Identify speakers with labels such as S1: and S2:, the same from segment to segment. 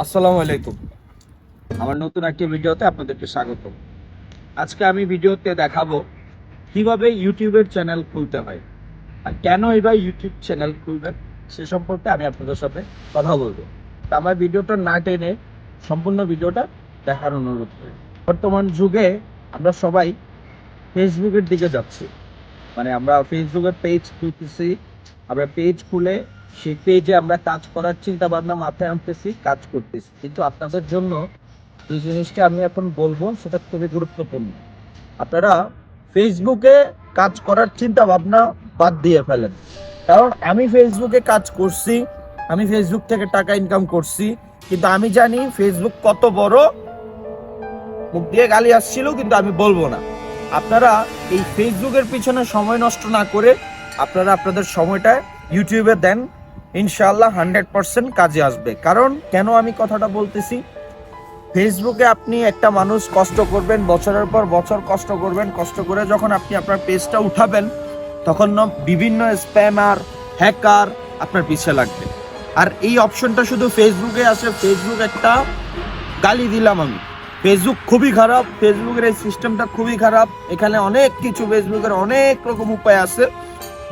S1: আসসালামু আলাইকুম। আমার নতুন একটি ভিডিওতে আপনাদেরকে স্বাগত। আজকে আমি ভিডিওতে দেখাবো কীভাবে ইউটিউবের চ্যানেল খুলতে হয় আর কেন এবার ইউটিউব চ্যানেল খুলবেন সে সম্পর্কে আমি আপনাদের সাথে কথা বলব। তা আমার ভিডিওটা না টেনে সম্পূর্ণ ভিডিওটা দেখার অনুরোধ করি। বর্তমান যুগে আমরা সবাই ফেসবুকের দিকে যাচ্ছি। মানে আমরা ফেসবুকের পেজ খুলতেছি, আমরা পেজ খুলে সেই যে আমরা কাজ করার চিন্তা ভাবনা মাথায় আনতেছি, কাজ করতেছি। কিন্তু আপনাদের জন্য যে জিনিসটা আমি এখন বলব, সেটা খুবই গুরুত্বপূর্ণ। আপনারা ফেসবুকে কাজ করার চিন্তা ভাবনা বাদ দিয়ে ফেলেন। কারণ আমি ফেসবুকে কাজ করছি, আমি ফেসবুক থেকে টাকা ইনকাম করছি, কিন্তু আমি জানি ফেসবুক কত বড়। মুখ দিয়ে গালি আসছিল, কিন্তু আমি বলব না। আপনারা এই ফেসবুকের পিছনে সময় নষ্ট না করে আপনারা আপনাদের সময়টা ইউটিউবে দেন ইনশাআল্লাহ হান্ড্রেড পার্সেন্ট কাজে আসবে। কারণ কেন আমি কথাটা বলতেছি? ফেসবুকে আপনি একটা মানুষ কষ্ট করবেন, বছরের পর বছর কষ্ট করবেন, কষ্ট করে যখন আপনি আপনার পেজটা উঠাবেন, তখন বিভিন্ন স্প্যামার, হ্যাকার আপনার পিছিয়ে লাগবে। আর এই অপশনটা শুধু ফেসবুকে আসে ফেসবুক একটা গালি দিলাম আমি। ফেসবুক খুবই খারাপ, ফেসবুকের এই সিস্টেমটা খুবই খারাপ। এখানে অনেক কিছু ফেসবুকের অনেক রকম উপায় আছে।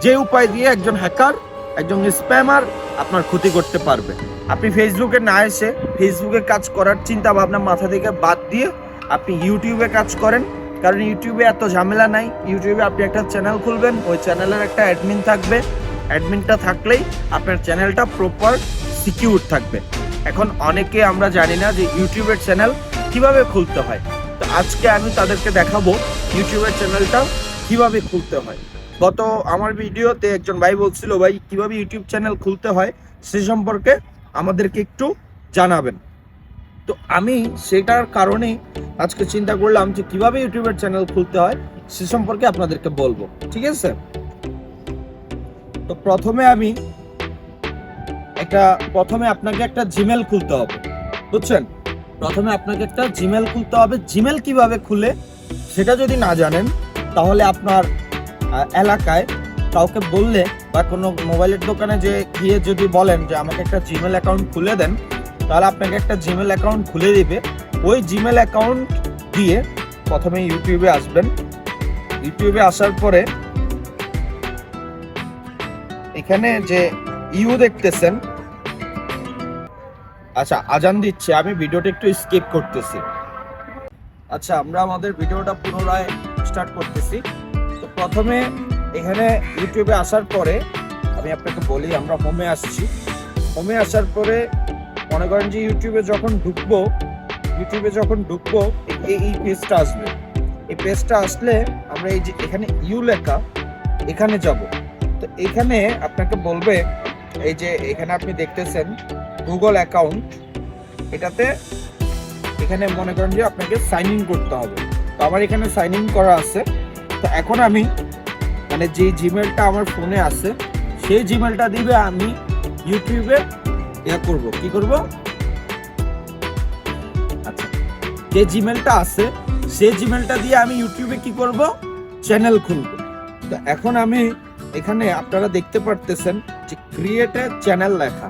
S1: যে উপায় দিয়ে একজন হ্যাকার একজন স্প্যামার আপনার ক্ষতি করতে পারবে। আপনি ফেসবুকে না এসে ফেসবুকে কাজ করার চিন্তা ভাবনা মাথা থেকে বাদ দিয়ে আপনি ইউটিউবে কাজ করেন। কারণ ইউটিউবে এত ঝামেলা নাই। ইউটিউবে আপনি একটা চ্যানেল খুলবেন, ওই চ্যানেলের একটা অ্যাডমিন থাকবে। অ্যাডমিনটা থাকলেই আপনার চ্যানেলটা প্রপার সিকিউর থাকবে। এখন অনেকে আমরা জানি না যে ইউটিউবের চ্যানেল কীভাবে খুলতে হয়। তো আজকে আমি তাদেরকে দেখাবো ইউটিউবের চ্যানেলটা কীভাবে খুলতে হয়। গত আমার ভিডিওতে একজন ভাই বলছিল, ভাই, কীভাবে ইউটিউব চ্যানেল খুলতে হয় সে সম্পর্কে আমাদেরকে একটু জানাবেন। তো আমি সেটার কারণেই আজকে চিন্তা করলাম যে, কীভাবে ইউটিউবের চ্যানেল খুলতে হয় সে সম্পর্কে আপনাদেরকে বলব। ঠিক আছে? তো প্রথমে আমি একটা, প্রথমে আপনাকে একটা জিমেল খুলতে হবে। বুঝছেন? প্রথমে আপনাকে একটা জিমেল খুলতে হবে। জিমেল কীভাবে খুলে সেটা যদি না জানেন, তাহলে আপনার এলাকায় কাউকে বললে বা কোনো মোবাইলের দোকানে যে গিয়ে যদি বলেন যে আমাকে একটা জিমেল অ্যাকাউন্ট খুলে দেন, তাহলে আপনাকে একটা জিমেল অ্যাকাউন্ট খুলে দিবে। ওই জিমেল অ্যাকাউন্ট দিয়ে প্রথমে ইউটিউবে আসবেন। ইউটিউবে আসার পরে এখানে যে ইউ দেখতেছেন আচ্ছা আজান দিচ্ছে, আমি ভিডিওটা একটু স্কিপ করতেছি। আচ্ছা আমরা আমাদের ভিডিওটা পুনরায় স্টার্ট করতেছি। তো প্রথমে এখানে ইউটিউবে আসার পরে আমি আপনাকে বলি, আমরা হোমে আসছি। হোমে আসার পরে মনে করেন যে ইউটিউবে যখন ঢুকবো, ইউটিউবে যখন ঢুকবো, এই পেজটা আসবে। এই পেজটা আসলে আমরা এই যে এখানে ইউ লেখা, এখানে যাব। তো এখানে আপনাকে বলবে, এই যে এখানে আপনি দেখতেছেন গুগল অ্যাকাউন্ট এটাতে এখানে মনে করেন যে আপনাকে সাইন ইন করতে হবে। তো আমার এখানে সাইন ইন করা আছে। তো এখন আমি মানে যে জিমেলটা আমার ফোনে আছে, সেই জিমেলটা দিবে আমি ইউটিউবে ইয়া করব। কি করব? আচ্ছা যে জিমেলটা আছে, সেই জিমেলটা দিয়ে আমি ইউটিউবে কি করব? চ্যানেল খুলব। তো এখন আমি এখানে আপনারা দেখতে পারতেছেন যে ক্রিয়েট এ চ্যানেল লেখা।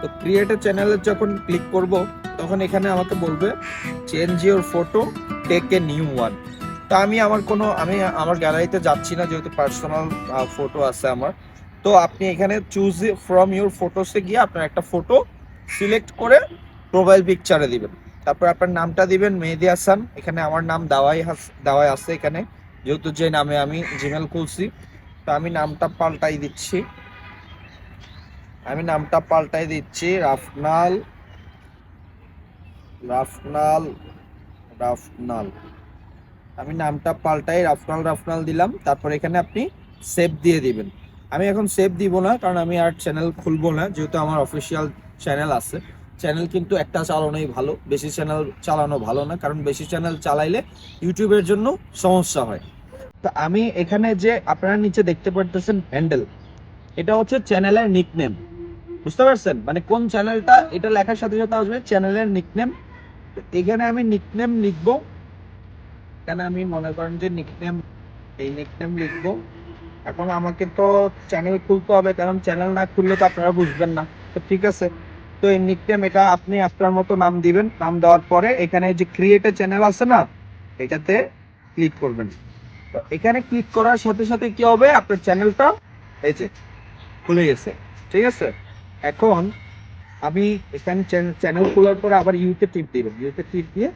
S1: তো ক্রিয়েট এ চ্যানেলে যখন ক্লিক করব, তখন এখানে আমাকে বলবে change your photo take a new one তো আমি আমার কোনো, আমি আমার গ্যালারিতে যাচ্ছি না, যেহেতু পার্সোনাল ফটো আছে আমার। তো আপনি এখানে চুজ ফ্রম ইউর ফটোসে গিয়ে আপনার একটা ফটো সিলেক্ট করে প্রোফাইল পিকচারে দিবেন। তারপর আপনার নামটা দিবেন, মেহেদি হাসান। এখানে আমার নাম দাওয়াই দাওয়াই আছে এখানে। যেহেতু যে নামে আমি জিমেল খুলছি, তো আমি নামটা পাল্টাই দিচ্ছি। আমি নামটা পাল্টাই দিচ্ছি, রাফনাল রাফনাল রাফনাল। আমি নামটা পাল্টাই রাফনাল রাফনাল দিলাম, তারপর এখানে আপনি সেভ দিয়ে দিবেন। আমি এখন সেভ দিব না, কারণ আমি আর চ্যানেল খুলবো না, যেহেতু আমার অফিসিয়াল চ্যানেল আছে। চ্যানেল কিন্তু একটা চালানোই ভালো, বেশি চ্যানেল চালানো ভালো না, কারণ বেশি চ্যানেল চালাইলে ইউটিউবের জন্য সমস্যা হয়। তো আমি এখানে যে আপনারা নিচে দেখতে পারতেছেন হ্যান্ডেল এটা হচ্ছে চ্যানেলের নিকনেম বুঝতে পারছেন? মানে কোন চ্যানেলটা এটা লেখার সাথে সাথে আসবে চ্যানেলের নিকনেম এখানে আমি নিকনেম লিখব এখানে আমি মনে করেন যে নিকনেম এই নিকনেম লিখব। এখন আমাকে তো চ্যানেল খুলতে হবে, কারণ চ্যানেল না খুললে তো আপনারা বুঝবেন না। তো ঠিক আছে। তো এই নিকনেম এটা আপনি আপনার মতো নাম দিবেন। নাম দেওয়ার পরে এখানে যে ক্রিয়েট চ্যানেল আছে না, এটাতে ক্লিক করবেন। তো এখানে ক্লিক করার সাথে সাথে কি হবে? আপনার চ্যানেলটা এই যে খুলে গেছে। ঠিক আছে? এখন আমি এখানে চ্যানেল খোলার পরে আবার ইউতে টিপ দিবেন ইউতে টিপ দিয়ে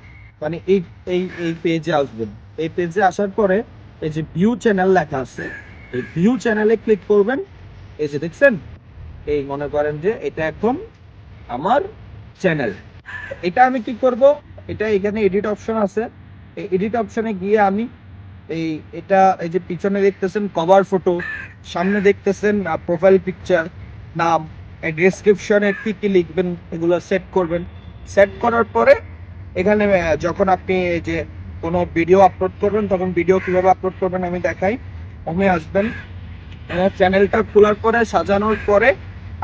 S1: মানে এই এই এই পেজে আসবেন। এই পেজে আসার পরে এই যে ভিউ চ্যানেল লেখা আছে, এই ভিউ চ্যানেলে ক্লিক করবেন। এই যে দেখছেন? এই মনে করেন যে এটা এখন আমার চ্যানেল এটা আমি কি করব? এটা এখানে এডিট অপশন আছে। এই এডিট অপশনে গিয়ে আমি এই, এটা, এই যে পিছনে দেখতেছেন কভার ফটো সামনে দেখতেছেন প্রোফাইল পিকচার নাম ডেসক্রিপশনে কি কি লিখবেন, এগুলো সেট করবেন। সেট করার পরে এখানে যখন আপনি যে কোনো ভিডিও আপলোড করবেন, তখন ভিডিও কীভাবে আপলোড করবেন আমি দেখাই। হোমে আসবেন। চ্যানেলটা খোলার পরে, সাজানোর পরে,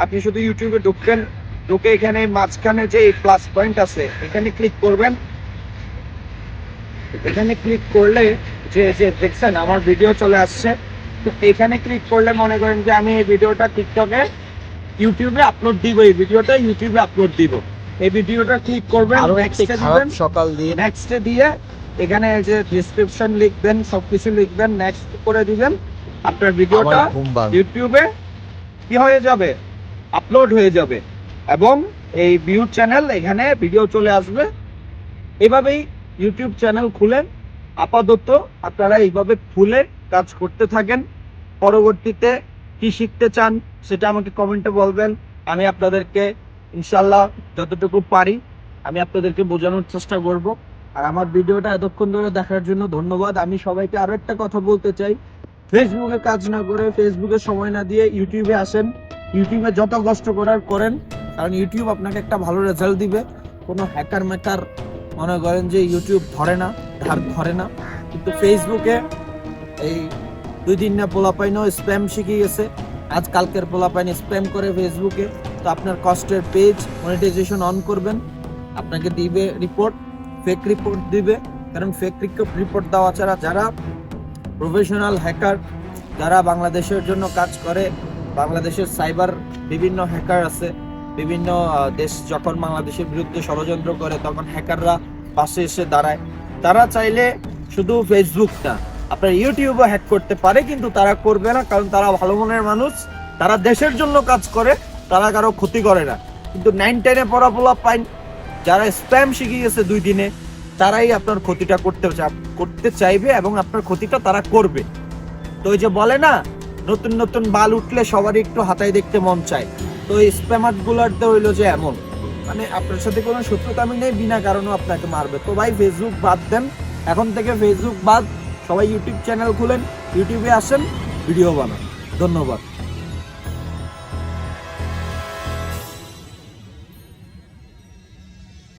S1: আপনি শুধু ইউটিউবে ঢুকবেন। ঢুকে এখানে মাঝখানে যে প্লাস পয়েন্ট আছে, এখানে ক্লিক করবেন। এখানে ক্লিক করলে যে যে দেখছেন, আমার ভিডিও চলে আসছে। তো এখানে ক্লিক করলে মনে করেন যে, আমি এই ভিডিওটা টিকটকে ইউটিউবে আপলোড দিব। এই ভিডিওটা ইউটিউবে আপলোড দিব। এই ভিডিওটা ক্লিক করবেন
S2: আরও একটি খারাপ সকাল দিন।
S1: নেক্সটে দিয়ে এখানে যে ডিসক্রিপশন লিখবেন সবকিছু লিখবেন নেক্সট করে দিবেন। আপনার ভিডিওটা। ইউটিউবে কি হয়ে যাবে? আপলোড হয়ে যাবে। এবং এই ভিউ চ্যানেল এখানে ভিডিও চলে আসবে। এভাবেই ইউটিউব চ্যানেল খুলেন। আপাতত আপনারা এইভাবে খুলে কাজ করতে থাকেন। পরবর্তীতে কি শিখতে চান সেটা আমাকে কমেন্টে বলবেন। আমি আপনাদেরকে ইনশাল্লাহ যতটুকু পারি, আমি আপনাদেরকে বোঝানোর চেষ্টা করব। আর আমার ভিডিওটা এতক্ষণ ধরে দেখার জন্য ধন্যবাদ। আমি সবাইকে আরও একটা কথা বলতে চাই। ফেসবুকে কাজ না করে ফেসবুকে সময় না দিয়ে ইউটিউবে আসেন। ইউটিউবে যত কষ্ট করার করেন, কারণ ইউটিউব আপনাকে একটা ভালো রেজাল্ট দিবে। কোনো হ্যাকার ম্যাকার মনে করেন যে ইউটিউব ধরে না, ধার ধরে না। কিন্তু ফেসবুকে এই দুই দিন না পোলাপাইনও স্প্যাম শিখে গেছে। আজ কালকের পোলাপাইন স্প্যাম করে ফেসবুকে, তো আপনার কষ্টের পেজ মনিটাইজেশন অন করবেন। আপনাকে দিবে রিপোর্ট ফেক রিপোর্ট দিবে। কারণ ফেক রিপোর্ট দেওয়া ছাড়া যারা প্রফেশনাল হ্যাকার যারা বাংলাদেশের জন্য কাজ করে, বাংলাদেশের সাইবার বিভিন্ন হ্যাকার আছে, বিভিন্ন দেশ যখন বাংলাদেশের বিরুদ্ধে ষড়যন্ত্র করে, তখন হ্যাকাররা পাশে এসে দাঁড়ায়। তারা চাইলে শুধু ফেসবুক না আপনার ইউটিউবও হ্যাক করতে পারে, কিন্তু তারা করবে না, কারণ তারা ভালো মনের মানুষ। তারা দেশের জন্য কাজ করে, তারা কারও ক্ষতি করে না। কিন্তু নাইন টেনে পড়া পোলা পাইন যারা স্প্যাম শিখে গেছে দুই দিনে, তারাই আপনার ক্ষতিটা করতে করতে চাইবে এবং আপনার ক্ষতিটা তারা করবে। তো ওই যে বলে না, নতুন নতুন বাল উঠলে সবারই একটু হাতায় দেখতে মন চায়। তো এই স্প্যামার হইল যে এমন। মানে আপনার সাথে কোনো শত্রুতা আমি নেই, বিনা কারণে আপনাকে মারবে। তো ভাই ফেসবুক বাদ দেন। এখন থেকে ফেসবুক বাদ সবাই ইউটিউব চ্যানেল খুলেন ইউটিউবে আসেন ভিডিও বানান। ধন্যবাদ।